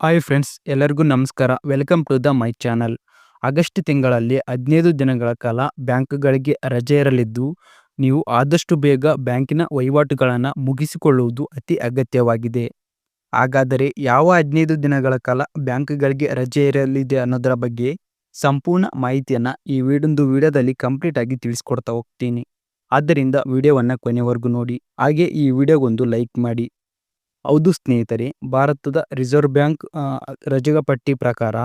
Hi friends ಎಲ್ಲರಿಗೂ ನಮಸ್ಕಾರ. Welcome to the my channel August ತಿಂಗಳಲ್ಲಿ ಹದಿನೈದು ದಿನಗಳ ಕಾಲ ಬ್ಯಾಂಕ್ಗಳಿಗೆ ರಜೆ ಇರಲಿದ್ದು, ನೀವು ಆದಷ್ಟು ಬೇಗ ಬ್ಯಾಂಕಿನ ವಹಿವಾಟುಗಳನ್ನು ಮುಗಿಸಿಕೊಳ್ಳುವುದು ಅತಿ ಅಗತ್ಯವಾಗಿದೆ. ಹಾಗಾದರೆ ಯಾವ ಹದಿನೈದು ದಿನಗಳ ಕಾಲ ಬ್ಯಾಂಕ್ಗಳಿಗೆ ರಜೆ ಇರಲಿದೆ ಅನ್ನೋದರ ಬಗ್ಗೆ ಸಂಪೂರ್ಣ ಮಾಹಿತಿಯನ್ನು ಈ ವಿಡೊಂದು ವಿಡಿಯೋದಲ್ಲಿ ಕಂಪ್ಲೀಟ್ ಆಗಿ ತಿಳಿಸ್ಕೊಡ್ತಾ ಹೋಗ್ತೀನಿ. ಆದ್ದರಿಂದ ವಿಡಿಯೋವನ್ನು ಕೊನೆವರೆಗೂ ನೋಡಿ. ಹಾಗೆ ಈ ವಿಡಿಯೋಗೊಂದು ಲೈಕ್ ಮಾಡಿ. ಹೌದು ಸ್ನೇಹಿತರೆ, ಭಾರತದ ರಿಸರ್ವ್ ಬ್ಯಾಂಕ್ ರಜೆಗಳ ಪಟ್ಟಿ ಪ್ರಕಾರ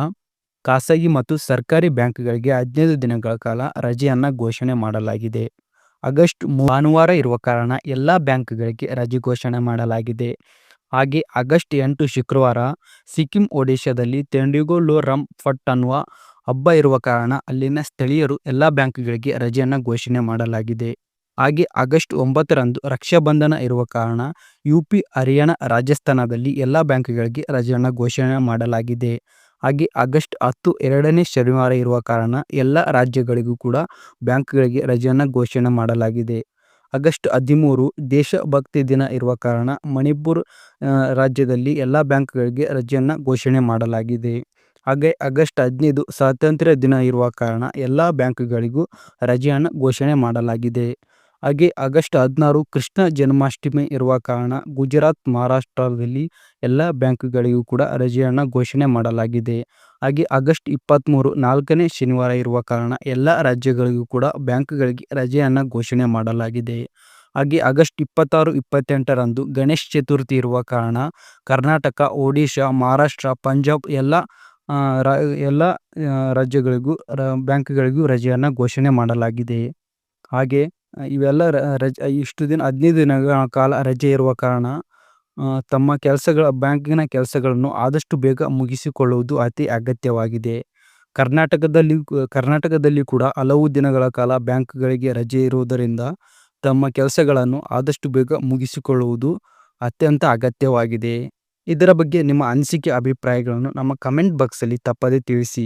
ಖಾಸಗಿ ಮತ್ತು ಸರ್ಕಾರಿ ಬ್ಯಾಂಕ್ಗಳಿಗೆ ಹದಿನೈದು ದಿನಗಳ ಕಾಲ ರಜೆಯನ್ನು ಘೋಷಣೆ ಮಾಡಲಾಗಿದೆ. ಆಗಸ್ಟ್ ಭಾನುವಾರ ಇರುವ ಕಾರಣ ಎಲ್ಲ ಬ್ಯಾಂಕ್ಗಳಿಗೆ ರಜೆ ಘೋಷಣೆ ಮಾಡಲಾಗಿದೆ. ಹಾಗೆ ಆಗಸ್ಟ್ ಎಂಟು ಶುಕ್ರವಾರ ಸಿಕ್ಕಿಂ ಒಡಿಶಾದಲ್ಲಿ ತೆಂಡಿಗೋ ರಮ್ ಫಟ್ ಅನ್ನುವ ಹಬ್ಬ ಇರುವ ಕಾರಣ ಅಲ್ಲಿನ ಸ್ಥಳೀಯರು ಎಲ್ಲ ಬ್ಯಾಂಕ್ಗಳಿಗೆ ರಜೆಯನ್ನು ಘೋಷಣೆ ಮಾಡಲಾಗಿದೆ. ಹಾಗೆ ಆಗಸ್ಟ್ ಒಂಬತ್ತರಂದು ರಕ್ಷಾಬಂಧನ ಇರುವ ಕಾರಣ ಯು ಪಿ ಹರಿಯಾಣ ರಾಜಸ್ಥಾನದಲ್ಲಿ ಎಲ್ಲ ಬ್ಯಾಂಕ್ಗಳಿಗೆ ರಜೆಯನ್ನು ಘೋಷಣೆ ಮಾಡಲಾಗಿದೆ. ಹಾಗೆ ಆಗಸ್ಟ್ ಹತ್ತು ಎರಡನೇ ಶನಿವಾರ ಇರುವ ಕಾರಣ ಎಲ್ಲ ರಾಜ್ಯಗಳಿಗೂ ಕೂಡ ಬ್ಯಾಂಕ್ಗಳಿಗೆ ರಜೆಯನ್ನು ಘೋಷಣೆ ಮಾಡಲಾಗಿದೆ. ಆಗಸ್ಟ್ ಹದಿಮೂರು ದೇಶಭಕ್ತಿ ದಿನ ಇರುವ ಕಾರಣ ಮಣಿಪುರ್ ರಾಜ್ಯದಲ್ಲಿ ಎಲ್ಲ ಬ್ಯಾಂಕ್ಗಳಿಗೆ ರಜೆಯನ್ನು ಘೋಷಣೆ ಮಾಡಲಾಗಿದೆ. ಹಾಗೆ ಆಗಸ್ಟ್ ಹದಿನೈದು ಸ್ವಾತಂತ್ರ್ಯ ದಿನ ಇರುವ ಕಾರಣ ಎಲ್ಲ ಬ್ಯಾಂಕ್ಗಳಿಗೂ ರಜೆಯನ್ನು ಘೋಷಣೆ ಮಾಡಲಾಗಿದೆ. ಹಾಗೆ ಆಗಸ್ಟ್ ಹದಿನಾರು ಕೃಷ್ಣ ಜನ್ಮಾಷ್ಟಮಿ ಇರುವ ಕಾರಣ ಗುಜರಾತ್, ಮಹಾರಾಷ್ಟ್ರದಲ್ಲಿ ಎಲ್ಲ ಬ್ಯಾಂಕ್ಗಳಿಗೂ ಕೂಡ ರಜೆಯನ್ನು ಘೋಷಣೆ ಮಾಡಲಾಗಿದೆ. ಹಾಗೆ ಆಗಸ್ಟ್ ಇಪ್ಪತ್ತ್ಮೂರು ನಾಲ್ಕನೇ ಶನಿವಾರ ಇರುವ ಕಾರಣ ಎಲ್ಲ ರಾಜ್ಯಗಳಿಗೂ ಕೂಡ ಬ್ಯಾಂಕ್ಗಳಿಗೆ ರಜೆಯನ್ನು ಘೋಷಣೆ ಮಾಡಲಾಗಿದೆ. ಹಾಗೆ ಆಗಸ್ಟ್ ಇಪ್ಪತ್ತಾರು, ಇಪ್ಪತ್ತೆಂಟರಂದು ಗಣೇಶ್ ಚತುರ್ಥಿ ಇರುವ ಕಾರಣ ಕರ್ನಾಟಕ, ಒಡಿಶಾ, ಮಹಾರಾಷ್ಟ್ರ, ಪಂಜಾಬ್ ಎಲ್ಲ ಎಲ್ಲ ರಾಜ್ಯಗಳಿಗೂ ಬ್ಯಾಂಕ್ಗಳಿಗೂ ರಜೆಯನ್ನು ಘೋಷಣೆ ಮಾಡಲಾಗಿದೆ. ಹಾಗೆ ಇವೆಲ್ಲ ರಜೆ, ಇಷ್ಟು ದಿನ ಹದಿನೈದು ದಿನಗಳ ಕಾಲ ರಜೆ ಇರುವ ಕಾರಣ ತಮ್ಮ ಕೆಲಸಗಳ, ಬ್ಯಾಂಕಿನ ಕೆಲಸಗಳನ್ನು ಆದಷ್ಟು ಬೇಗ ಮುಗಿಸಿಕೊಳ್ಳುವುದು ಅತಿ ಅಗತ್ಯವಾಗಿದೆ. ಕರ್ನಾಟಕದಲ್ಲಿ ಕರ್ನಾಟಕದಲ್ಲಿ ಕೂಡ ಹಲವು ದಿನಗಳ ಕಾಲ ಬ್ಯಾಂಕ್ಗಳಿಗೆ ರಜೆ ಇರುವುದರಿಂದ ತಮ್ಮ ಕೆಲಸಗಳನ್ನು ಆದಷ್ಟು ಬೇಗ ಮುಗಿಸಿಕೊಳ್ಳುವುದು ಅತ್ಯಂತ ಅಗತ್ಯವಾಗಿದೆ. ಇದರ ಬಗ್ಗೆ ನಿಮ್ಮ ಅನಿಸಿಕೆ, ಅಭಿಪ್ರಾಯಗಳನ್ನು ನಮ್ಮ ಕಮೆಂಟ್ ಬಾಕ್ಸಲ್ಲಿ ತಪ್ಪದೇ ತಿಳಿಸಿ.